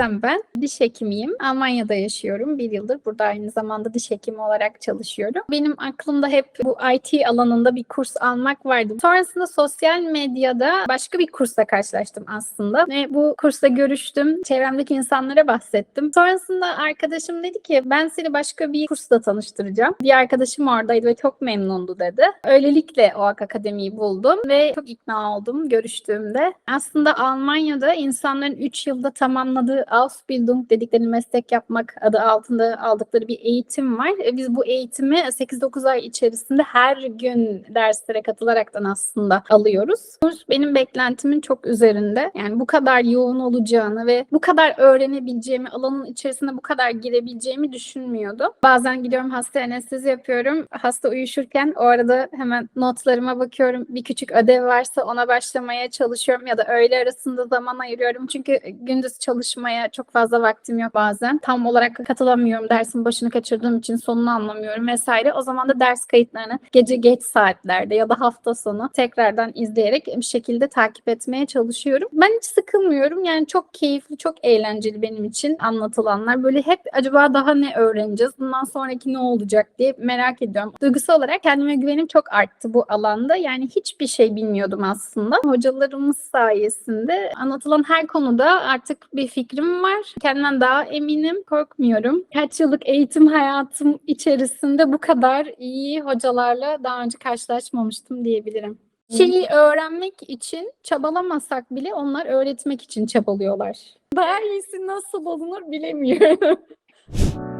Gizem ben. Diş hekimiyim. Almanya'da yaşıyorum. Bir yıldır burada aynı zamanda diş hekimi olarak çalışıyorum. Benim aklımda hep bu IT alanında bir kurs almak vardı. Sonrasında sosyal medyada başka bir kursla karşılaştım aslında. Ve bu kursla görüştüm. Çevremdeki insanlara bahsettim. Sonrasında arkadaşım dedi ki ben seni başka bir kursla tanıştıracağım. Bir arkadaşım oradaydı ve çok memnundu dedi. Öylelikle o akademiyi buldum ve çok ikna oldum görüştüğümde. Aslında Almanya'da insanların 3 yılda tamamladığı Ausbildung dedikleri meslek yapmak adı altında aldıkları bir eğitim var. E, Biz bu eğitimi 8-9 ay içerisinde her gün derslere katılaraktan aslında alıyoruz. Kurs benim beklentimin çok üzerinde. Yani bu kadar yoğun olacağını ve bu kadar öğrenebileceğimi, alanın içerisine bu kadar girebileceğimi düşünmüyordum. Bazen gidiyorum hasta anestezi yapıyorum. Hasta uyuşurken o arada hemen notlarıma bakıyorum. Bir küçük ödev varsa ona başlamaya çalışıyorum ya da öğle arasında zaman ayırıyorum. Çünkü gündüz çalışmaya çok fazla vaktim yok bazen. Tam olarak katılamıyorum. Dersin başını kaçırdığım için sonunu anlamıyorum vesaire. O zaman da ders kayıtlarını gece geç saatlerde ya da hafta sonu tekrardan izleyerek bir şekilde takip etmeye çalışıyorum. Ben hiç sıkılmıyorum. Yani çok keyifli, çok eğlenceli benim için anlatılanlar. Böyle hep acaba daha ne öğreneceğiz? Bundan sonraki ne olacak diye merak ediyorum. Duygusal olarak kendime güvenim çok arttı bu alanda. Yani hiçbir şey bilmiyordum aslında. Hocalarımız sayesinde anlatılan her konuda artık bir fikrim var. Kendimden daha eminim, korkmuyorum. Kaç yıllık eğitim hayatım içerisinde bu kadar iyi hocalarla daha önce karşılaşmamıştım diyebilirim. Şeyi öğrenmek için çabalamasak bile onlar öğretmek için çabalıyorlar. Daha iyisi nasıl olunur bilemiyorum.